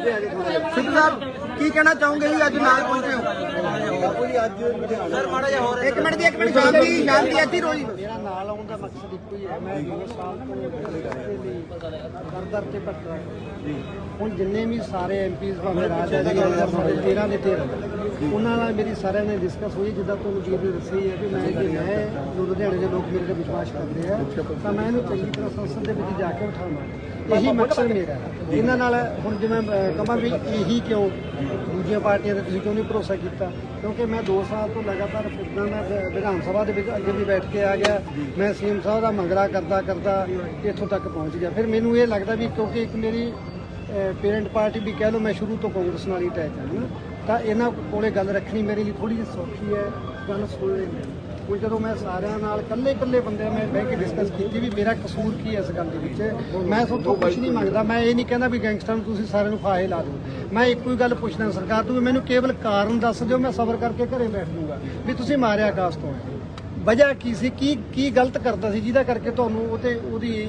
ਸਿੱਧੂ ਸਾਹਿਬ ਕੀ ਕਹਿਣਾ ਚਾਹੋਗੇ ਜੀ ਅੱਜ ਨਾਲ ਪਹੁੰਚੇ ਹੋ? ਬਾਪੂ ਜੀ ਅੱਜ ਸਰ ਮਾੜਾ ਜਿਹਾ ਹੋਰ ਇੱਕ ਮਿੰਟ ਦੀ ਇੱਕ ਮਿੰਟ ਸ਼ਾਂਤੀ ਸ਼ਾਂਤੀ ਇੱਥੇ ਰੋਈ ਮੇਰਾ ਨਾਲ ਆਉਣ ਦਾ ਮਕਸਦ ਇੱਕੋ ਹੀ ਹੈ। ਮੈਂ 2 ਸਾਲ ਤੋਂ ਦਰ ਤੇ ਭਟਕ ਰਿਹਾ ਹੁਣ ਜਿੰਨੇ ਵੀ ਸਾਰੇ ਐਮਪੀਜ਼ ਭਾਵੇਂ ਰਾਜਾ ਦੇ 13 ਦੇ 13 ਉਹਨਾਂ ਨਾਲ ਮੇਰੀ ਸਾਰਿਆਂ ਨੇ ਡਿਸਕਸ ਹੋਈ ਜਿੱਦਾਂ ਤੁਹਾਨੂੰ ਵੀਰ ਨੇ ਦੱਸਿਆ ਹੀ ਕਿ ਮੈਂ ਕਿ ਮੈਂ ਜੋ ਲੁਧਿਆਣੇ ਦੇ ਲੋਕ ਮੇਰੇ ਤੇ ਵਿਸ਼ਵਾਸ ਕਰਦੇ ਆ ਤਾਂ ਮੈਂ ਇਹਨੂੰ ਚੰਗੀ ਤਰ੍ਹਾਂ ਸੰਸਦ ਦੇ ਵਿੱਚ ਜਾ ਕੇ ਉਠਾਵਾਂ। ਇਹੀ ਮਕਸਦ ਮੇਰਾ ਇਹਨਾਂ ਨਾਲ ਹੁਣ ਜਿਵੇਂ ਕਹਾਂ ਵੀ ਇਹੀ ਕਿਉਂ ਦੂਜੀਆਂ ਪਾਰਟੀਆਂ ਦੇ ਤੁਸੀਂ ਕਿਉਂ ਨਹੀਂ ਭਰੋਸਾ ਕੀਤਾ? ਕਿਉਂਕਿ ਮੈਂ 2 ਸਾਲ ਤੋਂ ਲਗਾਤਾਰ ਫਿਰਦਾ ਮੈਂ ਵਿਧਾਨ ਸਭਾ ਦੇ ਵਿੱਚ ਅੱਗੇ ਵੀ ਬੈਠ ਕੇ ਆ ਗਿਆ। ਮੈਂ ਸੀਐਮ ਸਾਹਿਬ ਦਾ ਮੰਗਰਾ ਕਰਦਾ ਕਰਦਾ ਇੱਥੋਂ ਤੱਕ ਪਹੁੰਚ ਗਿਆ। ਫਿਰ ਮੈਨੂੰ ਇਹ ਲੱਗਦਾ ਵੀ ਕਿਉਂਕਿ ਇੱਕ ਮੇਰੀ ਪੇਰੈਂਟ ਪਾਰਟੀ ਵੀ ਕਹਿ ਲਓ ਮੈਂ ਸ਼ੁਰੂ ਤੋਂ ਕਾਂਗਰਸ ਨਾਲ ਹੀ ਅਟੈਚ ਹਾਂ ਨਾ, ਤਾਂ ਇਹਨਾਂ ਕੋਲੇ ਗੱਲ ਰੱਖਣੀ ਮੇਰੇ ਲਈ ਥੋੜੀ ਜਿਹੀ ਸੌਖੀ ਹੈ, ਗੱਲ ਸੁਣ ਲੈਂਦੇ ਕੋਈ ਜਦੋਂ ਮੈਂ ਸਾਰਿਆਂ ਨਾਲ ਇਕੱਲੇ ਇਕੱਲੇ ਬੰਦਿਆਂ ਮੈਂ ਬਹਿ ਕੇ ਡਿਸਕਸ ਕੀਤੀ ਵੀ ਮੇਰਾ ਕਸੂਰ ਕੀ ਹੈ ਇਸ ਗੱਲ ਦੇ ਵਿੱਚ, ਮੈਂ ਤੁਹਾਡੇ ਕੁਝ ਨਹੀਂ ਮੰਗਦਾ, ਮੈਂ ਇਹ ਨਹੀਂ ਕਹਿੰਦਾ ਵੀ ਗੈਂਗਸਟਰ ਨੂੰ ਤੁਸੀਂ ਸਾਰਿਆਂ ਨੂੰ ਫਾਹੇ ਲਾ ਦਿਓ। ਮੈਂ ਇੱਕੋ ਹੀ ਗੱਲ ਪੁੱਛਦਾ ਸਰਕਾਰ ਤੋਂ ਵੀ ਮੈਨੂੰ ਕੇਵਲ ਕਾਰਨ ਦੱਸ ਦਿਓ, ਮੈਂ ਸਬਰ ਕਰਕੇ ਘਰੇ ਬੈਠ ਜਾਊਂਗਾ, ਵੀ ਤੁਸੀਂ ਮਾਰਿਆ ਕਾਸ ਤੋਂ। ਵਜ੍ਹਾ ਕੀ ਸੀ? ਕੀ ਕੀ ਗਲਤ ਕਰਦਾ ਸੀ? ਜਿਹਦਾ ਕਰਕੇ ਤੁਹਾਨੂੰ ਉਹ ਤੇ ਉਹਦੀ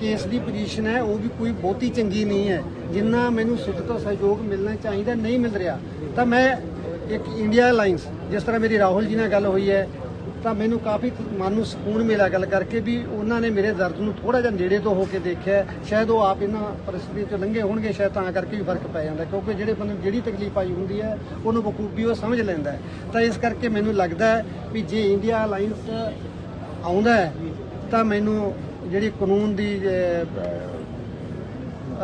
ਕੇਸ ਦੀ ਪੋਜੀਸ਼ਨ ਹੈ, ਉਹ ਵੀ ਕੋਈ ਬਹੁਤੀ ਚੰਗੀ ਨਹੀਂ ਹੈ। ਜਿੰਨਾ ਮੈਨੂੰ ਸਿੱਧ ਤੋਂ ਸਹਿਯੋਗ ਮਿਲਣਾ ਚਾਹੀਦਾ, ਨਹੀਂ ਮਿਲ ਰਿਹਾ, ਤਾਂ ਮੈਂ ਇੱਕ ਇੰਡੀਆ ਅਲਾਈਅੰਸ ਜਿਸ ਤਰ੍ਹਾਂ ਮੇਰੀ ਰਾਹੁਲ ਜੀ ਨਾਲ ਗੱਲ ਹੋਈ ਹੈ, ਤਾਂ ਮੈਨੂੰ ਕਾਫੀ ਮਨ ਨੂੰ ਸਕੂਨ ਮਿਲਿਆ ਗੱਲ ਕਰਕੇ ਵੀ ਉਹਨਾਂ ਨੇ ਮੇਰੇ ਦਰਦ ਨੂੰ ਥੋੜਾ ਜਿਹਾ ਨੇੜੇ ਤੋਂ ਹੋ ਕੇ ਦੇਖਿਆ। ਸ਼ਾਇਦ ਉਹ ਆਪ ਇਹਨਾਂ ਪਰਿਸਥਿਤੀਆਂ ਚੋਂ ਲੰਘੇ ਹੋਣਗੇ, ਸ਼ਾਇਦ ਤਾਂ ਕਰਕੇ ਵੀ ਫ਼ਰਕ ਪੈ ਜਾਂਦਾ, ਕਿਉਂਕਿ ਜਿਹੜੇ ਬੰਦੇ ਨੂੰ ਜਿਹੜੀ ਤਕਲੀਫ ਆਈ ਹੁੰਦੀ ਹੈ, ਉਹਨੂੰ ਬਖੂਬੀ ਉਹ ਸਮਝ ਲੈਂਦਾ ਤਾਂ ਇਸ ਕਰਕੇ ਮੈਨੂੰ ਲੱਗਦਾ ਵੀ ਜੇ ਇੰਡੀਆ ਅਲਾਈਅੰਸ ਆਉਂਦਾ ਤਾਂ ਮੈਨੂੰ ਜਿਹੜੀ ਕਾਨੂੰਨ ਦੀ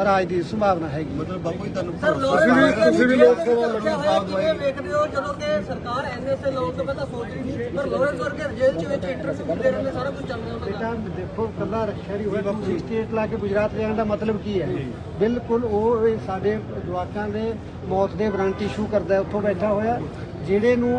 ਰਾਜ ਦੀ ਸੰਭਾਵਨਾ ਹੈਗੀ। ਮਤਲਬ ਬਾਪੂ ਜੀ ਤੁਹਾਨੂੰ ਸਰ ਲੋਕ ਤੁਸੀਂ ਵੀ ਲੋਕ ਸਭਾ ਲੜਨ ਸਾਹਿਬ ਕਿਵੇਂ ਵੇਖਦੇ ਹੋ ਜਦੋਂ ਕਿ ਸਰਕਾਰ ਐਨਐਸਏ ਲਾਉਣ ਤੋਂ ਪਹਿਲਾਂ ਸੋਚ ਰਹੀ ਸੀ ਪਰ ਲੋਰੈਂਸ ਵਰਗੇ ਜੇਲ੍ਹ ਚ ਵਿੱਚ ਇੰਟਰਵਿਊ ਦੇ ਰਹੇ ਨੇ ਸਾਰਾ ਕੁਝ ਚੱਲ ਰਿਹਾ ਉਹਨਾਂ ਦਾ ਬੇਟਾ ਦੇਖੋ ਕੱਲਾ ਰੱਖਿਆ ਨਹੀਂ ਹੋਇਆ ਤੁਸੀਂ ਸਟੇਟ ਲਾ ਕੇ ਗੁਜਰਾਤ ਜਾਣ ਦਾ ਮਤਲਬ ਕੀ ਹੈ? ਬਿਲਕੁਲ ਉਹ ਸਾਡੇ ਜਵਾਕਾਂ ਦੇ ਮੌਤ ਦੇ ਵਾਰੰਟ ਇਸ਼ੂ ਕਰਦਾ ਹੈ ਉੱਥੋਂ ਬੈਠਾ ਹੋਇਆ ਜਿਹੜੇ ਨੂੰ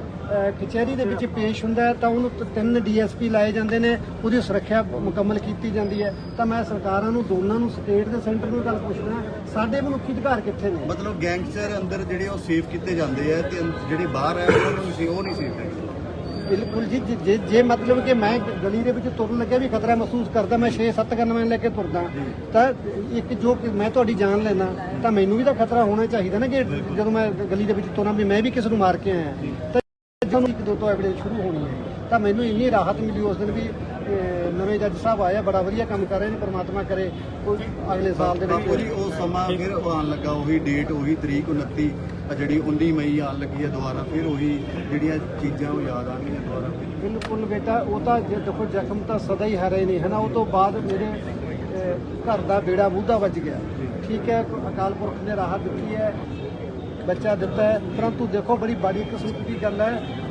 ਕਚਹਿਰੀ ਦੇ ਵਿੱਚ ਪੇਸ਼ ਹੁੰਦਾ ਹੈ ਤਾਂ ਉਹਨੂੰ ਤਿੰਨ ਡੀਐਸਪੀ ਲਾਏ ਜਾਂਦੇ ਨੇ ਉਹਦੀ ਸੁਰੱਖਿਆ ਮੁਕੰਮਲ ਕੀਤੀ ਜਾਂਦੀ ਹੈ। ਤਾਂ ਮੈਂ ਸਰਕਾਰਾਂ ਨੂੰ ਦੋਨਾਂ ਨੂੰ ਸਟੇਟ ਤੇ ਸੈਂਟਰ ਨੂੰ ਗੱਲ ਪੁੱਛਦਾ ਸਾਡੇ ਮਨੁੱਖੀ ਅਧਿਕਾਰ ਕਿੱਥੇ ਨੇ? ਮਤਲਬ ਗੈਂਗਸਟਰ ਅੰਦਰ ਜਿਹੜੇ ਉਹ ਸੇਫ ਕੀਤੇ ਜਾਂਦੇ ਆ ਤੇ ਜਿਹੜੇ ਬਾਹਰ ਆ ਉਹਨਾਂ ਨੂੰ ਸੀ ਉਹ ਨਹੀਂ ਸੇਫ ਹੈਗੇ ਬਿਲਕੁਲ ਜੀ ਜੇ- ਜੇ ਮਤਲਬ ਕਿ ਮੈਂ ਗਲੀ ਦੇ ਵਿੱਚ ਤੁਰਨ ਲੱਗਿਆ ਵੀ ਖਤਰਾ ਮਹਿਸੂਸ ਕਰਦਾ ਮੈਂ 6-7 ਗਨਮੈਨ ਲੈ ਕੇ ਤੁਰਦਾ ਤਾਂ ਇੱਕ ਜੋ ਮੈਂ ਤੁਹਾਡੀ ਜਾਨ ਲੈਣਾ ਤਾਂ ਮੈਨੂੰ ਵੀ ਤਾਂ ਖਤਰਾ ਹੋਣਾ ਚਾਹੀਦਾ ਨਾ ਕਿ ਜਦੋਂ ਮੈਂ ਗਲੀ ਦੇ ਵਿੱਚ ਤੁਰਾਂ ਵੀ ਮੈਂ ਵੀ ਕਿਸੇ ਨੂੰ ਮਾਰ ਕੇ ਆਇਆ। ਤਾਂ ਜਦੋਂ ਇੱਕ ਦੋ ਤੋਂ ਐਵੀਡੈਂਸ ਸ਼ੁਰੂ ਹੋਣੀ ਹੈ ਤਾਂ ਮੈਨੂੰ ਇੰਨੀ ਰਾਹਤ ਮਿਲੀ ਉਸ ਦਿਨ ਵੀ ਨਵੇਂ ਜੱਜ ਸਾਹਿਬ ਆਏ ਆ ਬੜਾ ਵਧੀਆ ਕੰਮ ਕਰ ਰਹੇ ਨੇ ਪ੍ਰਮਾਤਮਾ ਕਰੇ ਕੋਈ ਅਗਲੇ ਸਾਲ ਦੇ ਵਿੱਚ। ਉਹ ਸਮਾਂ ਫਿਰ ਆਉਣ ਲੱਗਾ ਉਹੀ ਡੇਟ ਉਹੀ ਤਰੀਕ 29 ਆ ਜਿਹੜੀ 19 ਮਈ ਆਉਣ ਲੱਗੀ ਹੈ ਦੁਬਾਰਾ ਫਿਰ ਉਹੀ ਜਿਹੜੀਆਂ ਚੀਜ਼ਾਂ ਉਹ ਯਾਦ ਆਉਣਗੀਆਂ ਦੁਬਾਰਾ। ਬਿਲਕੁਲ ਬੇਟਾ ਉਹ ਤਾਂ ਦੇਖੋ ਜ਼ਖਮ ਤਾਂ ਸਦਾ ਹੀ ਹਰੇ ਨੇ ਹਨਾ ਉਹ ਤੋਂ ਬਾਅਦ ਮੇਰੇ ਘਰ ਦਾ ਬੇੜਾ ਮੂਧਾ ਵੱਜ ਗਿਆ। ਠੀਕ ਹੈ ਅਕਾਲ ਪੁਰਖ ਨੇ ਰਾਹਤ ਦਿੱਤੀ ਹੈ ਬੱਚਾ ਦਿੱਤਾ ਹੈ। ਪਰੰਤੂ ਦੇਖੋ ਬੜੀ ਬਾੜੀ ਕਿਸਮਤ ਦੀ ਗੱਲ ਹੈ।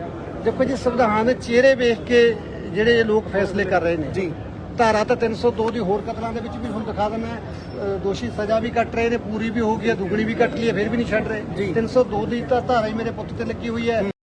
ਦੇਖੋ ਜੀ ਸੰਵਿਧਾਨ ਦੇ ਚਿਹਰੇ ਵੇਖ ਕੇ ਜਿਹੜੇ ਲੋਕ ਫੈਸਲੇ ਕਰ ਰਹੇ ਨੇ। ਜੀ। ਧਾਰਾ ਤਾਂ 302 ਦੀ ਹੋਰ ਕਤਲਾਂ ਦੇ ਵਿੱਚ ਵੀ ਹੁਣ ਦਿਖਾ ਦਿੰਦਾ ਦੋਸ਼ੀ ਸਜ਼ਾ ਵੀ ਕੱਟ ਰਹੇ ਨੇ ਪੂਰੀ ਵੀ ਹੋ ਗਈ ਹੈ ਦੁੱਗਣੀ ਵੀ ਕੱਟ ਲਈ ਹੈ ਫਿਰ ਵੀ ਨਹੀਂ ਛੱਡ ਰਹੇ। 302 ਦੀ ਤਾਂ ਧਾਰਾ ਹੀ ਮੇਰੇ ਪੁੱਤ ਤੇ ਲੱਗੀ ਹੋਈ ਹੈ।